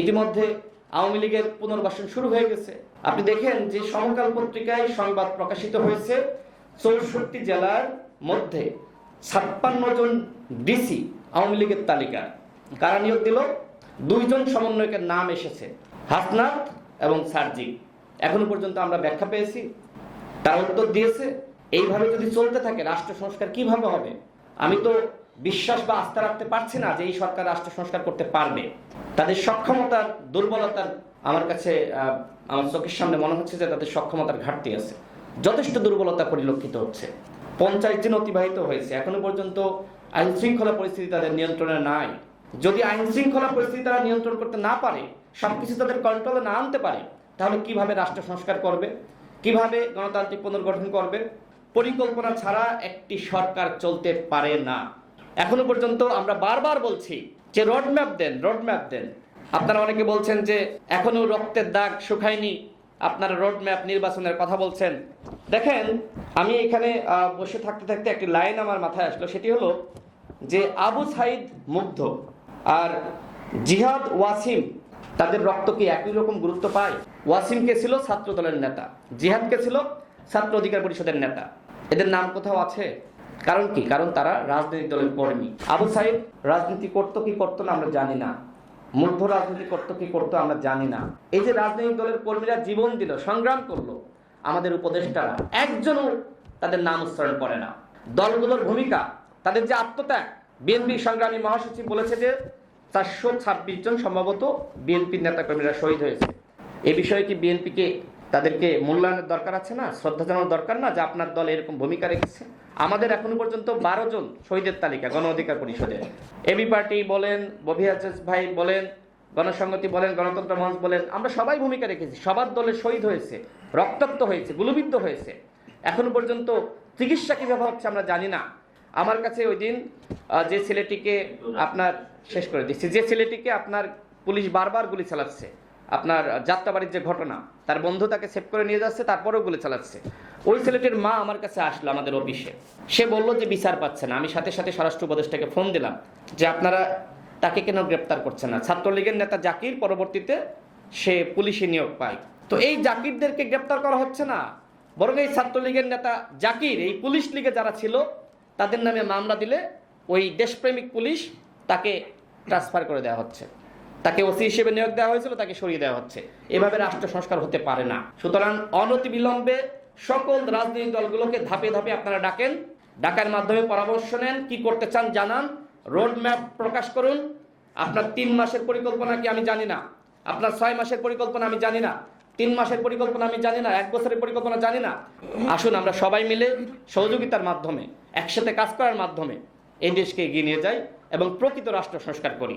ইতিমধ্যে আওয়ামী লীগের পুনর্বাসন শুরু হয়ে গেছে। আপনি দেখেন যে সমকাল পত্রিকায় সংবাদ প্রকাশিত হয়েছে, চৌষট্টি জেলার মধ্যে ছাপ্পান্ন জন ডিসি আওয়ামী লীগের তালিকা কারা নিয়োগ দিল? দুইজন সমন্বয়কের নাম এসেছে, হাসনাত এবং সার্জি এখনও পর্যন্ত আমরা ব্যাখ্যা পেয়েছি, তার উত্তর দিয়েছে, এইভাবে যদি চলতে থাকে, রাষ্ট্র সংস্কার কীভাবে হবে? আমি তো বিশ্বাস বা আস্থা রাখতে পারছি না যে এই সরকার রাষ্ট্র সংস্কার করতে পারবে। তাদের সক্ষমতার দুর্বলতার আমার কাছে আমার চোখের সামনে মনে হচ্ছে যে তাদের সক্ষমতার ঘাটতি আছে। যথেষ্ট দুর্বলতা পরিলক্ষিত হচ্ছে। পঞ্চাশ দিন অতিবাহিত হয়েছে। এখনও পর্যন্ত আইন শৃঙ্খলা পরিস্থিতি তাদের নিয়ন্ত্রণে নাই। যদি আইন শৃঙ্খলা পরিস্থিতি তারা নিয়ন্ত্রণ করতে না পারে, সবকিছু তাদের কন্ট্রোলে না আনতে পারে, তাহলে কীভাবে রাষ্ট্র সংস্কার করবে? কীভাবে গণতান্ত্রিক পুনর্গঠন করবে? পরিকল্পনা ছাড়া একটি সরকার চলতে পারে না। এখনও পর্যন্ত আমরা বারবার বলছি যে রোডম্যাপ দেন রোডম্যাপ দেন। আপনারা অনেকে বলছেন যে এখনও রক্তের দাগ শুকায়নি, আপনারা রোডম্যাপ নির্বাচনের কথা বলছেন। দেখেন, আমি এখানে বসে থাকতে থাকতে একটি লাইন আমার মাথায় আসলো, সেটি হলো যে আবু সাইদ মুগ্ধ আর জিহাদ ওয়াসিম, তাদের রক্ত কি একই রকম গুরুত্ব পায়? ওয়াসিমকে ছিল ছাত্র দলের নেতা, জিহাদকে ছিল ছাত্র অধিকার পরিষদের নেতা। এদের নাম কোথাও আছে? কারণ কি? কারণ তারা রাজনৈতিক দলের কর্মী। আবু সাইদ, রাজনীতি করতো কি করতো না আমরা জানি না। মধ্য রাজনীতি করতো কি করতো আমরা জানি না। এই যে রাজনৈতিক দলের কর্মীরা জীবন দিল, সংগ্রাম করল, আমাদের উপদেষ্টারা একজনও তাদের নাম উচ্চারণ করে না। দলগুলোর ভূমিকা, তাদের যে আত্মত্যাগ। বিএনপি সংগ্রামী মহাসচিব বলেছে যে চারশো ছাব্বিশ জন সম্ভবত বিএনপির নেতাকর্মীরা শহীদ হয়েছে। এ বিষয়ে কি বিএনপিকে তাদেরকে মূল্যায়নের দরকার আছে না? শ্রদ্ধা জানানোর দরকার না যে আপনার দল এরকম ভূমিকা রেখেছে? আমাদের এখনও পর্যন্ত বারো জন শহীদের তালিকা গণ অধিকার পরিষদে। এবি পার্টি বলেন বভিয়াজ ভাই বলেন গণসংগতি বলেন, গণতন্ত্র মঞ্চ বলেন, আমরা সবাই ভূমিকা রেখেছি। সবার দলে শহীদ হয়েছে, রক্তাক্ত হয়েছে, গুলবিদ্ধ হয়েছে। এখনও পর্যন্ত চিকিৎসা কীভাবে হচ্ছে আমরা জানি না। আমার কাছে ওই দিন যে ছেলেটিকে আপনার, শেষ করে দিচ্ছি, যে ছেলেটিকে আপনার পুলিশ বারবার গুলি চালাচ্ছে। আপনার যাত্রাবাড়ির যে ঘটনা, তার বন্ধু তাকে সেভ করে নিয়ে যাচ্ছে, তারপরেও গুলি চালাচ্ছে। ওই ছেলেটির মা আমার কাছে আসলো আমাদের অফিসে। সে বলল যে বিচার পাচ্ছে না। আমি সাথে সাথে স্বরাষ্ট্র উপদেষ্টাকে ফোন দিলাম যে আপনারা তাকে কেন গ্রেপ্তার করছে না? ছাত্রলীগের নেতা জাকির পরবর্তীতে সে পুলিশে নিয়োগ পায়। তো এই জাকিরদেরকে গ্রেপ্তার করা হচ্ছে না। বরং এই ছাত্রলীগের নেতা জাকির, এই পুলিশ লীগে যারা ছিল, তাদের নামে মামলা দিলে ওই দেশপ্রেমিক পুলিশ তাকে ট্রান্সফার করে দেওয়া হচ্ছে। তাকে ওসি হিসেবে নিয়োগ দেওয়া হয়েছিল, তাকে সরিয়ে দেওয়া হচ্ছে। এভাবে রাষ্ট্র সংস্কার হতে পারে না। সুতরাং অনতিবিলম্বে সকল রাজনৈতিক দলগুলোকে ধাপে ধাপে আপনারা ডাকেন, ডাকার মাধ্যমে পরামর্শ নেন, কি করতে চান জানান রোড ম্যাপ প্রকাশ করুন। আপনার তিন মাসের পরিকল্পনা কি আমি জানি না। আপনার ছয় মাসের পরিকল্পনা আমি জানি না। তিন মাসের পরিকল্পনা আমি জানি না। এক বছরের পরিকল্পনা জানি না। আসুন আমরা সবাই মিলে সহযোগিতার মাধ্যমে, একসাথে কাজ করার মাধ্যমে এই দেশকে এগিয়ে নিয়ে যাই এবং প্রকৃত রাষ্ট্র সংস্কার করি।